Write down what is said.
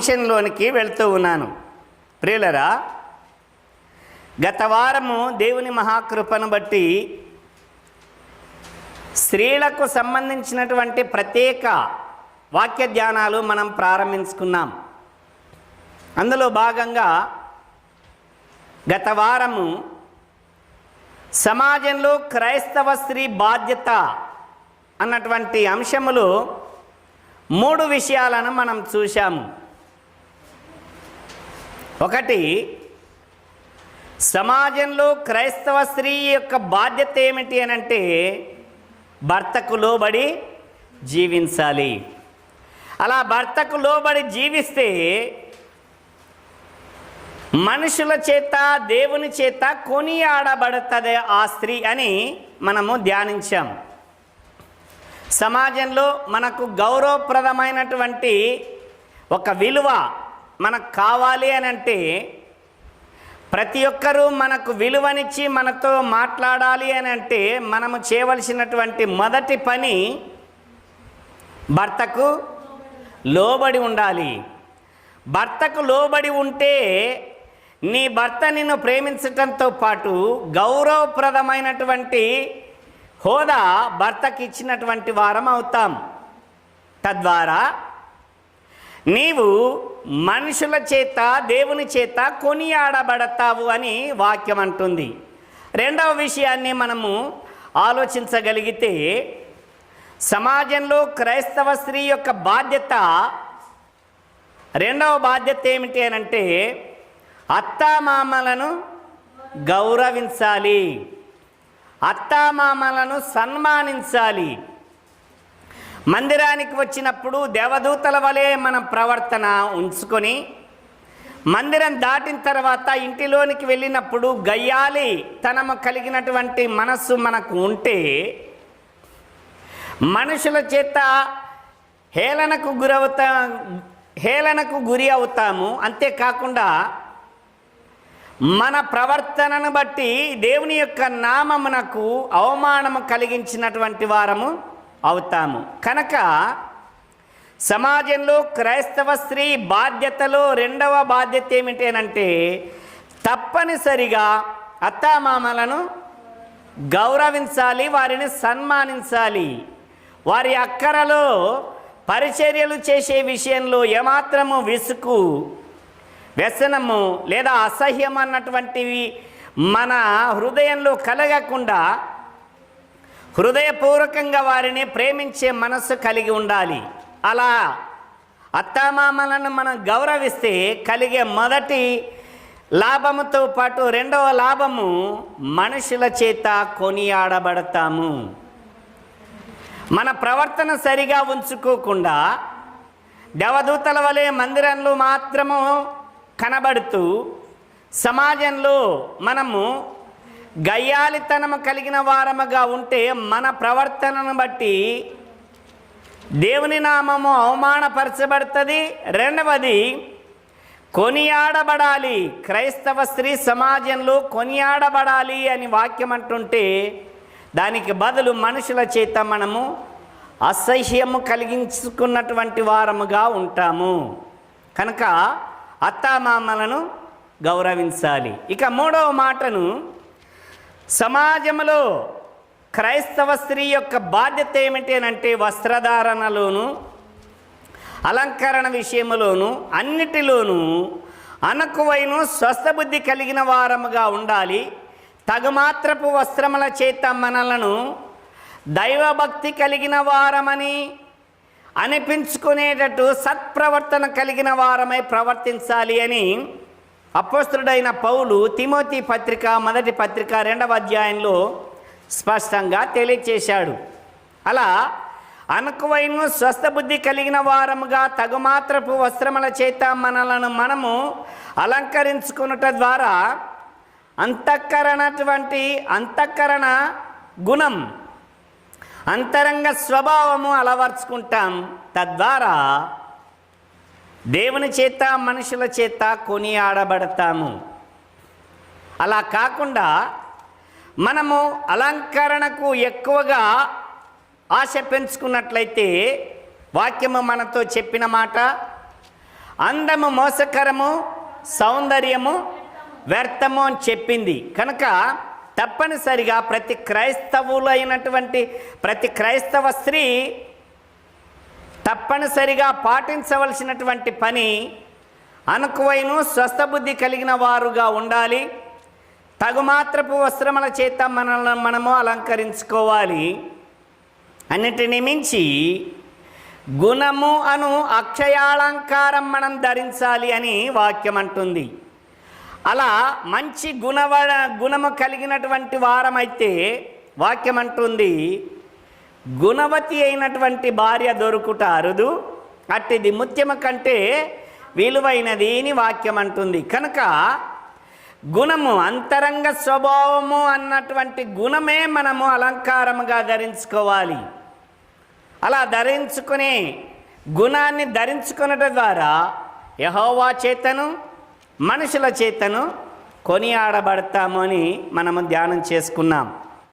అంశంలోనికి వెళ్తూ ఉన్నాను. ప్రియులరా గత వారము దేవుని మహాకృపను బట్టి స్త్రీలకు సంబంధించినటువంటి ప్రత్యేక వాక్య ధ్యానాలు మనం ప్రారంభించుకున్నాం. అందులో భాగంగా గత వారము సమాజంలో క్రైస్తవ స్త్రీ బాధ్యత అన్నటువంటి అంశములు మూడు విషయాలను మనం చూశాము. ఒకటి సమాజంలో క్రైస్తవ స్త్రీ యొక్క బాధ్యత ఏమిటి అని అంటే భర్తకు లోబడి జీవించాలి. అలా భర్తకు లోబడి జీవిస్తే మనుషుల చేత దేవుని చేత కొనియాడబడుతుంది ఆ స్త్రీ అని మనము ధ్యానించాం. సమాజంలో మనకు గౌరవప్రదమైనటువంటి ఒక విలువ మనకు కావాలి అని అంటే ప్రతి ఒక్కరూ మనకు విలువనిచ్చి మనతో మాట్లాడాలి అని అంటే మనము చేయవలసినటువంటి మొదటి పని భర్తకు లోబడి ఉండాలి. భర్తకు లోబడి ఉంటే నీ భర్త నిన్ను ప్రేమించటంతో పాటు గౌరవప్రదమైనటువంటి హోదా భర్తకి ఇచ్చినటువంటి వారం అవుతాం. తద్వారా నీవు మనుషుల చేత దేవుని చేత కొనియాడబడతావు అని వాక్యం అంటుంది. రెండవ విషయాన్ని మనము ఆలోచించగలిగితే సమాజంలో క్రైస్తవ స్త్రీ యొక్క బాధ్యత రెండవ బాధ్యత ఏమిటి అని అంటే అత్తామామలను గౌరవించాలి. అత్తామామలను సన్మానించాలి. మందిరానికి వచ్చినప్పుడు దేవదూతల వలె మనం ప్రవర్తన ఉంచుకొని మందిరం దాటిన తర్వాత ఇంటిలోనికి వెళ్ళినప్పుడు గయ్యాలి తనము కలిగినటువంటి మనస్సు మనకు ఉంటే మనుషుల చేత హేళనకు గురవుతా హేళనకు గురి అవుతాము. అంతేకాకుండా మన ప్రవర్తనను బట్టి దేవుని యొక్క నామమునకు అవమానము కలిగించినటువంటి వారము అవుతాము. కనుక సమాజంలో క్రైస్తవ స్త్రీ బాధ్యతలో రెండవ బాధ్యత ఏమిటి అంటే తప్పనిసరిగా అత్తామామలను గౌరవించాలి వారిని సన్మానించాలి. వారి అక్కరలో పరిచర్యలు చేసే విషయంలో ఏమాత్రము విసుకు వ్యసనము లేదా అసహ్యం అన్నటువంటివి మన హృదయంలో కలగకుండా హృదయపూర్వకంగా వారిని ప్రేమించే మనస్సు కలిగి ఉండాలి. అలా అత్తామామలను మనం గౌరవిస్తే కలిగే మొదటి లాభముతో పాటు రెండవ లాభము మనుషుల చేత కొనియాడబడతాము. మన ప్రవర్తన సరిగా ఉంచుకోకుండా దేవదూతల వలె మందిరంలో మాత్రము కనబడుతూ సమాజంలో మనము గయ్యాలితనము కలిగిన వారముగా ఉంటే మన ప్రవర్తనను బట్టి దేవుని నామము అవమానపరచబడుతుంది. రెండవది కొనియాడబడాలి. క్రైస్తవ స్త్రీ సమాజంలో కొనియాడబడాలి అని వాక్యం అంటుంటే దానికి బదులు మనుషుల చేత మనము అసహ్యము కలిగించుకున్నటువంటి వారముగా ఉంటాము. కనుక అత్తామామలను గౌరవించాలి. ఇక మూడవ మాటను సమాజంలో క్రైస్తవ స్త్రీ యొక్క బాధ్యత ఏమిటి అంటే వస్త్రధారణలోను అలంకరణ విషయంలోను అన్నిటిలోనూ అనకువైన స్వస్థబుద్ధి కలిగిన వారముగా ఉండాలి. తగుమాత్రపు వస్త్రముల చేత మనలను దైవభక్తి కలిగిన వారమని అనిపించుకునేటట్టు సత్ప్రవర్తన కలిగిన వారమై ప్రవర్తించాలి అని అపస్తుడైన పౌలు తిమోతి పత్రిక మొదటి పత్రిక రెండవ అధ్యాయంలో స్పష్టంగా తెలియచేశాడు. అలా అనుకువైన స్వస్థబుద్ధి కలిగిన వారముగా తగుమాత్రపు వస్త్రముల చేత మనలను మనము అలంకరించుకున్నట ద్వారా అంతఃకరణటువంటి అంతఃకరణ గుణం అంతరంగ స్వభావము అలవర్చుకుంటాం. తద్వారా దేవుని చేత మనుషుల చేత కొనియాడబడతాము. అలా కాకుండా మనము అలంకరణకు ఎక్కువగా ఆశ పెంచుకున్నట్లయితే వాక్యము మనతో చెప్పిన మాట అందము మోసకరము సౌందర్యము వ్యర్థము అని చెప్పింది. కనుక తప్పనిసరిగా ప్రతి క్రైస్తవులైనటువంటి ప్రతి క్రైస్తవ స్త్రీ తప్పనిసరిగా పాటించవలసినటువంటి పని అనుకువైన స్వస్థబుద్ధి కలిగిన వారుగా ఉండాలి. తగుమాత్రపు వస్త్రముల చేత మనల్ని మనము అలంకరించుకోవాలి. అన్నిటిని మించి గుణము అను అక్షయాలంకారం మనం ధరించాలి అని వాక్యం అంటుంది. అలా మంచి గుణవ గుణము కలిగినటువంటి వారమైతే వాక్యం అంటుంది గుణవతి అయినటువంటి భార్య దొరుకుట అరుదు. అట్టిది ముత్యమ కంటే విలువైనది అని వాక్యం అంటుంది. కనుక గుణము అంతరంగ స్వభావము అన్నటువంటి గుణమే మనము అలంకారముగా ధరించుకోవాలి. అలా ధరించుకునే గుణాన్ని ధరించుకునట ద్వారా యహోవా చేతను మనుషుల చేతను కొనియాడబడతాము అని మనము ధ్యానం చేసుకున్నాం.